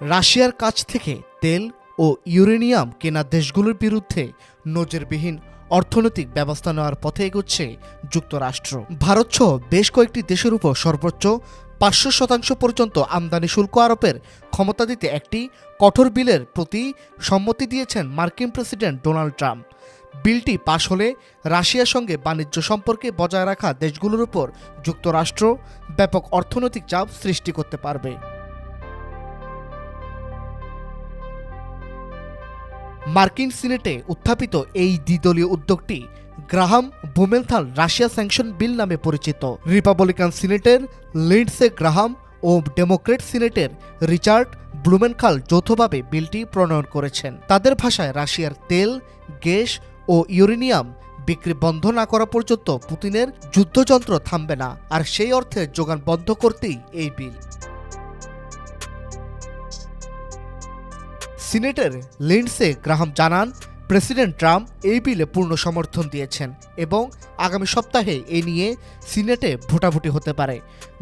রাশিয়ার কাছ থেকে তেল ও ইউরেনিয়াম কেনা দেশগুলোর বিরুদ্ধে নজরবিহীন অর্থনৈতিক ব্যবস্থা নেওয়ার পথে এগোচ্ছে যুক্তরাষ্ট্র। ভারত সহ বেশ কয়েকটি দেশের উপর সর্বোচ্চ পাঁচশো শতাংশ পর্যন্ত আমদানি শুল্ক আরোপের ক্ষমতা দিতে একটি কঠোর বিলের প্রতি সম্মতি দিয়েছেন মার্কিন প্রেসিডেন্ট ডোনাল্ড ট্রাম্প। বিলটি পাশ হলে রাশিয়ার সঙ্গে বাণিজ্য সম্পর্কে বজায় রাখা দেশগুলোর উপর যুক্তরাষ্ট্র ব্যাপক অর্থনৈতিক চাপ সৃষ্টি করতে পারবে। মার্কিন সিনেটে উত্থাপিত এই দ্বিদলীয় উদ্যোগটি Graham Blumenthal Russia sanction bill নামে পরিচিত। রিপাবলিকান সিনেটের লিন্ডসে গ্রাহাম ও ডেমোক্রেট সিনেটের রিচার্ড ব্লুমেনখাল যৌথভাবে বিলটি প্রণয়ন করেছেন। তাদের ভাষায় রাশিয়ার তেল, গ্যাস ও ইউরেনিয়াম বিক্রি বন্ধ না করা পর্যন্ত পুতিনের যুদ্ধযন্ত্র থামবে না, আর সেই অর্থে যোগান বন্ধ করতেই এই বিল। সিনেটের লিন্ডসে গ্রাহাম জানান, প্রেসিডেন্ট ট্রাম্প এই বিলে পূর্ণ সমর্থন দিয়েছেন এবং আগামী সপ্তাহে এ নিয়ে সিনেটে ভোটাভুটি হতে পারে।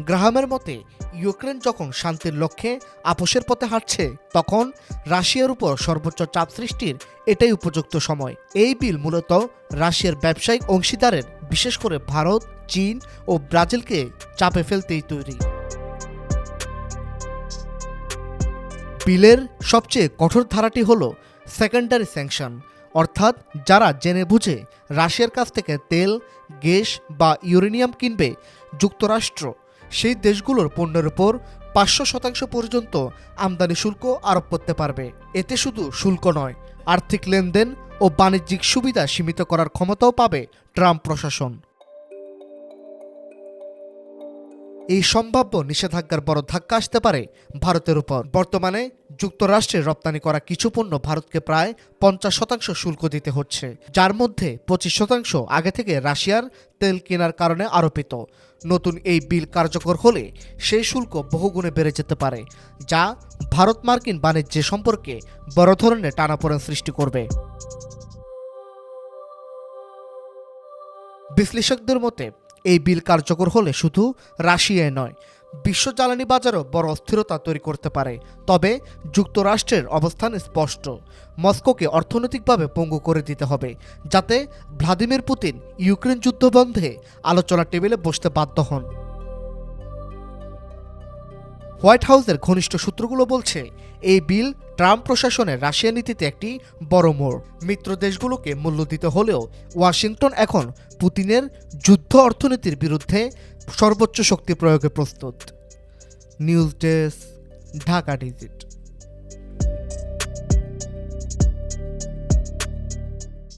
গ্রাহামের মতে, ইউক্রেন যখন শান্তির লক্ষ্যে আপোষের পথে হাঁটছে, তখন রাশিয়ার উপর সর্বোচ্চ চাপ সৃষ্টির এটাই উপযুক্ত সময়। এই বিল মূলত রাশিয়ার ব্যবসায়িক অংশীদারের, বিশেষ করে ভারত, চীন ও ব্রাজিলকে চাপে ফেলতেই তৈরি। বিলের সবচেয়ে কঠোর ধারাটি হল সেকেন্ডারি স্যাংশন অর্থাৎ যারা জেনে বুঝে রাশিয়ার কাছ থেকে তেল, গ্যাস বা ইউরেনিয়াম কিনবে যুক্তরাষ্ট্র, সেই দেশগুলোর পণ্যের উপর পাঁচশো শতাংশ পর্যন্ত আমদানি শুল্ক আরোপ করতে পারবে। এতে শুধু শুল্ক নয়, আর্থিক লেনদেন ও বাণিজ্যিক সুবিধা সীমিত করার ক্ষমতাও পাবে ট্রাম্প প্রশাসন। এই সম্ভাব্য নিষেধাজ্ঞার বড় ধাক্কা আসতে পারে ভারতের উপর। বর্তমানে যুক্তরাষ্ট্রে রপ্তানি করা কিছু পণ্য ভারতকে প্রায় পঞ্চাশ শতাংশ শুল্ক দিতে হচ্ছে, যার মধ্যে পঁচিশ শতাংশ আগে থেকে রাশিয়ার তেল কেনার কারণে আরোপিত। নতুন এই বিল কার্যকর হলে সেই শুল্ক বহুগুণে বেড়ে যেতে পারে, যা ভারত মার্কিন বাণিজ্য সম্পর্কে বড় ধরনের টানাপোড়েন সৃষ্টি করবে। বিশ্লেষকদের মতে এই বিল কার্যকর হলে শুধু রাশিয়ায় নয়, বিশ্ব জ্বালানি বাজারও বড় অস্থিরতা তৈরি করতে পারে। তবে যুক্তরাষ্ট্রের অবস্থান স্পষ্ট। মস্কোকে অর্থনৈতিকভাবে পঙ্গু করে দিতে হবে, যাতে ভ্লাদিমির পুতিন ইউক্রেন যুদ্ধ বন্ধে আলোচনা টেবিলে বসতে বাধ্য হন। হোয়াইট হাউসের ঘনিষ্ঠ সূত্রগুলো বলছে, এই বিল ট্রাম্প প্রশাসনের রাশিয়া নীতিতে একটি বড় মোড়। মিত্র দেশগুলোকে মূল্য দিতে হলেও ওয়াশিংটন এখন পুতিনের যুদ্ধ অর্থনীতির বিরুদ্ধে সর্বোচ্চ শক্তি প্রয়োগে প্রস্তুত। News desk, Dhaka digit.